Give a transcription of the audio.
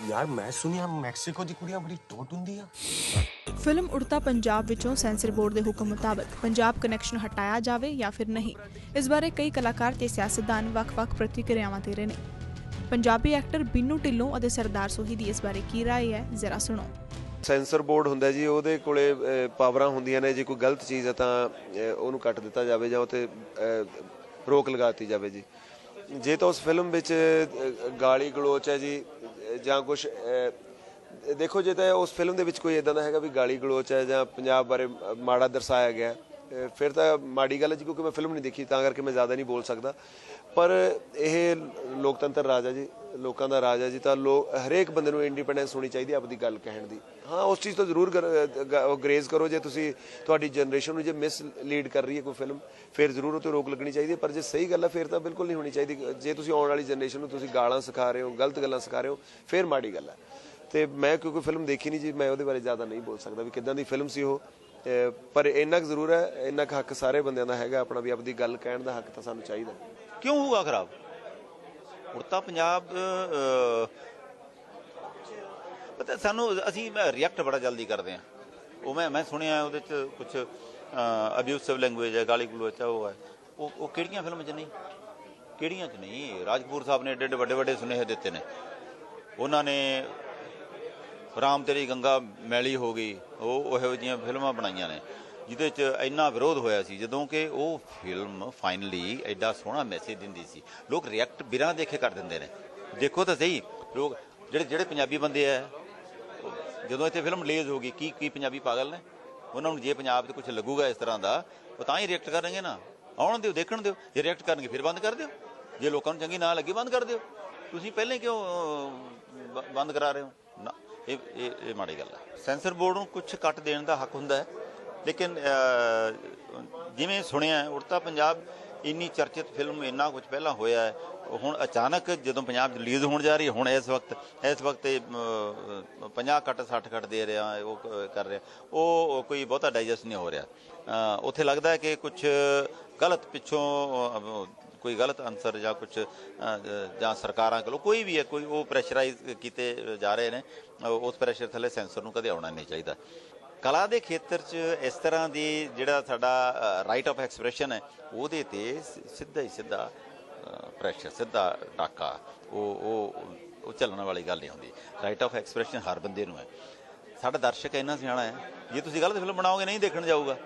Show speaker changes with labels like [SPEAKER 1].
[SPEAKER 1] ਯਾਰ ਮੈਂ ਸੁਣਿਆ ਮੈਕਸੀਕੋ ਦੀ ਕੁੜੀਆਂ ਬੜੀ ਟੋਟ ਹੁੰਦੀ ਆ
[SPEAKER 2] ਫਿਲਮ ਉੜਤਾ ਪੰਜਾਬ ਵਿੱਚੋਂ ਸੈਂਸਰ ਬੋਰਡ ਦੇ ਹੁਕਮ ਮੁਤਾਬਕ ਪੰਜਾਬ ਕਨੈਕਸ਼ਨ ਹਟਾਇਆ ਜਾਵੇ ਜਾਂ ਫਿਰ ਨਹੀਂ। ਇਸ ਬਾਰੇ ਕਈ ਕਲਾਕਾਰ ਤੇ ਸਿਆਸਤਦਾਨ ਵੱਖ-ਵੱਖ ਪ੍ਰਤੀਕਿਰਿਆਵਾਂ ਦੇ ਰਹੇ ਨੇ। ਪੰਜਾਬੀ ਐਕਟਰ ਬਿੰਨੂ ਢਿੱਲੋਂ ਅਤੇ ਸਰਦਾਰ ਸੋਹੀ ਦੀ ਇਸ ਬਾਰੇ ਕੀ ਰਾਏ ਹੈ ਜ਼ਰਾ ਸੁਣੋ।
[SPEAKER 3] ਸੈਂਸਰ ਬੋਰਡ ਹੁੰਦਾ ਜੀ ਉਹਦੇ ਕੋਲੇ ਪਾਵਰਾਂ ਹੁੰਦੀਆਂ ਨੇ। ਜੇ ਕੋਈ ਗਲਤ ਚੀਜ਼ ਹੈ ਤਾਂ ਉਹਨੂੰ ਕੱਟ ਦਿੱਤਾ ਜਾਵੇ ਜਾਂ ਉਤੇ ਰੋਕ ਲਗਾਤੀ ਜਾਵੇ ਜੀ। ਜੇ ਤਾਂ ਉਸ ਫਿਲਮ ਵਿੱਚ ਗਾਲੀ ਗਲੋਚ ਹੈ ਜੀ ਜਾਂ ਕੁਝ ਦੇਖੋ ਜੇ ਤਾਂ ਉਸ ਫਿਲਮ ਦੇ ਵਿੱਚ ਕੋਈ ਇਦਾਂ ਦਾ ਹੈਗਾ ਵੀ ਗਾਲੀ ਗਲੋਚ ਹੈ ਜਾਂ ਪੰਜਾਬ ਬਾਰੇ ਮਾੜਾ ਦਰਸਾਇਆ ਗਿਆ ਫਿਰ ਤਾਂ ਮਾੜੀ ਗੱਲ ਹੈ ਜੀ, ਕਿਉਂਕਿ ਮੈਂ ਫਿਲਮ ਨਹੀਂ ਦੇਖੀ, ਤਾਂ ਕਰਕੇ ਮੈਂ ਜ਼ਿਆਦਾ ਨਹੀਂ ਬੋਲ ਸਕਦਾ। ਪਰ ਇਹ ਲੋਕਤੰਤਰ ਰਾਜ ਹੈ ਜੀ, ਲੋਕਾਂ ਦਾ ਰਾਜ ਹੈ ਜੀ, ਤਾਂ ਲੋਕ ਹਰੇਕ ਬੰਦੇ ਨੂੰ ਇੰਡੀਪੈਂਡੈਂਸ ਹੋਣੀ ਚਾਹੀਦੀ ਆਪਣੀ ਗੱਲ ਕਹਿਣ ਦੀ। ਹਾਂ, ਉਸ ਚੀਜ਼ ਤੋਂ ਜ਼ਰੂਰ ਗਰੇਜ਼ ਕਰੋ, ਜੇ ਤੁਸੀਂ ਤੁਹਾਡੀ ਜਨਰੇਸ਼ਨ ਨੂੰ ਜੇ ਮਿਸ ਲੀਡ ਕਰ ਰਹੀ ਹੈ ਕੋਈ ਫਿਲਮ ਫਿਰ ਜ਼ਰੂਰ ਉਹ ਤੇ ਰੋਕ ਲੱਗਣੀ ਚਾਹੀਦੀ ਹੈ। ਪਰ ਜੇ ਸਹੀ ਗੱਲ ਹੈ, ਫਿਰ ਤਾਂ ਬਿਲਕੁਲ ਨਹੀਂ ਹੋਣੀ ਚਾਹੀਦੀ। ਜੇ ਤੁਸੀਂ ਆਉਣ ਵਾਲੀ ਜਨਰੇਸ਼ਨ ਨੂੰ ਤੁਸੀਂ ਗਾਲਾਂ ਸਿਖਾ ਰਹੇ ਹੋ, ਗਲਤ ਗੱਲਾਂ ਸਿਖਾ ਰਹੇ ਹੋ, ਫਿਰ ਮਾੜੀ ਗੱਲ ਹੈ। ਤੇ ਮੈਂ ਕਿਉਂਕਿ ਫਿਲਮ ਦੇਖੀ ਨਹੀਂ ਜੀ, ਮੈਂ ਉਹਦੇ ਬਾਰੇ ਜ਼ਿਆਦਾ ਨਹੀਂ ਬੋਲ ਸਕਦਾ ਵੀ ਕਿੱਦਾਂ ਦੀ ਫਿਲਮ ਸੀ ਉਹ। ਅਹ ਪਰ ਇੰਨਾ ਕੁ ਜ਼ਰੂਰ ਹੈ, ਇੰਨਾ ਕੁ ਹੱਕ ਸਾਰੇ ਬੰਦਿਆਂ ਦਾ ਹੈਗਾ, ਆਪਣਾ ਵੀ ਆਪਣੀ ਗੱਲ ਕਹਿਣ ਦਾ ਹੱਕ ਤਾਂ ਸਾਨੂੰ ਚਾਹੀਦਾ।
[SPEAKER 4] ਕਿਉਂ ਹੋਊਗਾ ਖਰਾਬ? ਹੁਣ ਤਾਂ ਪੰਜਾਬ ਪਤਾ ਸਾਨੂੰ, ਅਸੀਂ ਰਿਐਕਟ ਬੜਾ ਜਲਦੀ ਕਰਦੇ ਆ ਉਹ ਮੈਂ ਮੈਂ ਸੁਣਿਆ ਉਹਦੇ ਚ ਕੁਝ ਅਬਿਊਸਿਵ ਲੈਂਗੁਏਜ ਹੈ, ਗਾਲੀ ਗਲੋਚ ਹੈ, ਉਹ ਹੈ। ਉਹ ਉਹ ਕਿਹੜੀਆਂ ਫਿਲਮਾਂ 'ਚ ਨਹੀਂ? ਕਿਹੜੀਆਂ 'ਚ ਨਹੀਂ? ਰਾਜਪੂਰ ਸਾਹਿਬ ਨੇ ਏਡੇ ਏਡੇ ਵੱਡੇ ਵੱਡੇ ਸੁਨੇਹੇ ਦਿੱਤੇ ਨੇ। ਉਹਨਾਂ ਨੇ ਰਾਮ ਤੇਰੀ ਗੰਗਾ ਮੈਲੀ ਹੋ ਗਈ। ਉਹ ਉਹੋ ਜਿਹੀਆਂ ਫਿਲਮਾਂ ਬਣਾਈਆਂ ਨੇ, ਜਿਹਦੇ 'ਚ ਇੰਨਾ ਵਿਰੋਧ ਹੋਇਆ ਸੀ, ਜਦੋਂ ਕਿ ਉਹ ਫਿਲਮ ਫਾਈਨਲੀ ਐਡਾ ਸੋਹਣਾ ਮੈਸੇਜ ਦਿੰਦੀ ਸੀ। ਲੋਕ ਰਿਐਕਟ ਬਿਨਾਂ ਦੇਖੇ ਕਰ ਦਿੰਦੇ ਨੇ। ਦੇਖੋ ਤਾਂ ਸਹੀ, ਲੋਕ ਜਿਹੜੇ ਜਿਹੜੇ ਪੰਜਾਬੀ ਬੰਦੇ ਆ ਜਦੋਂ ਇੱਥੇ ਫਿਲਮ ਰਿਲੀਜ਼ ਹੋ ਗਈ, ਕੀ ਕੀ ਪੰਜਾਬੀ ਪਾਗਲ ਨੇ? ਉਹਨਾਂ ਨੂੰ ਜੇ ਪੰਜਾਬ ਤੇ ਕੁਝ ਲੱਗੂਗਾ ਇਸ ਤਰ੍ਹਾਂ ਦਾ, ਉਹ ਤਾਂ ਹੀ ਰਿਐਕਟ ਕਰਨਗੇ ਨਾ। ਆਉਣ ਦਿਓ, ਦੇਖਣ ਦਿਓ, ਜੇ ਰਿਐਕਟ ਕਰਨਗੇ, ਫਿਰ ਬੰਦ ਕਰ ਦਿਓ। ਜੇ ਲੋਕਾਂ ਨੂੰ ਚੰਗੀ ਨਾ ਲੱਗੀ, ਬੰਦ ਕਰ ਦਿਓ। ਤੁਸੀਂ ਪਹਿਲੇ ਕਿਉਂ ਬੰਦ ਕਰਾ ਰਹੇ ਹੋ? ਨਾ। ਇਹ ਇਹ ਮਾੜੀ ਗੱਲ ਹੈ। ਸੈਂਸਰ ਬੋਰਡ ਨੂੰ ਕੁਝ ਕੱਟ ਦੇਣ ਦਾ ਹੱਕ ਹੁੰਦਾ ਹੈ, ਲੇਕਿਨ ਜਿਵੇਂ ਸੁਣਿਆ ਉੜਤਾ ਪੰਜਾਬ ਇੰਨੀ ਚਰਚਿਤ ਫਿਲਮ ਇੰਨਾ ਕੁਝ ਪਹਿਲਾਂ ਹੋਇਆ ਹੈ। ਹੁਣ ਅਚਾਨਕ ਜਦੋਂ ਪੰਜਾਬ ਰਿਲੀਜ਼ ਹੋਣ ਜਾ ਰਹੀ ਹੈ ਹੁਣ ਇਸ ਵਕਤ ਇਸ ਵਕਤ ਇਹ, ਅਹ, 50 ਕੱਟ 60 ਕੱਟ ਦੇ ਰਿਹਾ ਉਹ ਕਰ ਰਿਹਾ। ਉਹ ਕੋਈ ਬਹੁਤਾ ਡਾਈਜੈਸਟ ਨਹੀਂ ਹੋ ਰਿਹਾ। ਉੱਥੇ ਲੱਗਦਾ ਹੈ ਕਿ ਕੁਝ ਗਲਤ ਪਿੱਛੋਂ ਕੋਈ ਗਲਤ ਅਨਸਰ ਜਾਂ ਕੁਝ ਜਾਂ ਸਰਕਾਰਾਂ ਕੋਲੋਂ ਕੋਈ ਵੀ ਹੈ ਕੋਈ ਉਹ ਪ੍ਰੈਸ਼ਰਾਈਜ਼ ਕੀਤੇ ਜਾ ਰਹੇ ਨੇ ਉਸ ਪ੍ਰੈਸ਼ਰ ਥੱਲੇ ਸੈਂਸਰ ਨੂੰ ਕਦੇ ਆਉਣਾ ਨਹੀਂ ਚਾਹੀਦਾ। ਕਲਾ ਦੇ ਖੇਤਰ 'ਚ ਇਸ ਤਰ੍ਹਾਂ ਦੀ ਜਿਹੜਾ ਸਾਡਾ ਰਾਈਟ ਆਫ ਐਕਸਪ੍ਰੈਸ਼ਨ ਹੈ, ਉਹਦੇ ਤੇ ਸਿੱਧਾ ਹੀ ਸਿੱਧਾ ਪ੍ਰੈਸ਼ਰ ਸਿੱਧਾ ਡਾਕਾ, ਉਹ ਉਹ ਉਹ ਚੱਲਣ ਵਾਲੀ ਗੱਲ ਨਹੀਂ ਹੁੰਦੀ। ਰਾਈਟ ਆਫ ਐਕਸਪ੍ਰੈਸ਼ਨ ਹਰ ਬੰਦੇ ਨੂੰ ਹੈ। ਸਾਡਾ ਦਰਸ਼ਕ ਇੰਨਾ ਸਿਆਣਾ ਹੈ, ਜੇ ਤੁਸੀਂ ਗਲਤ ਫਿਲਮ ਬਣਾਓਗੇ, ਨਹੀਂ ਦੇਖਣ ਜਾਊਗਾ।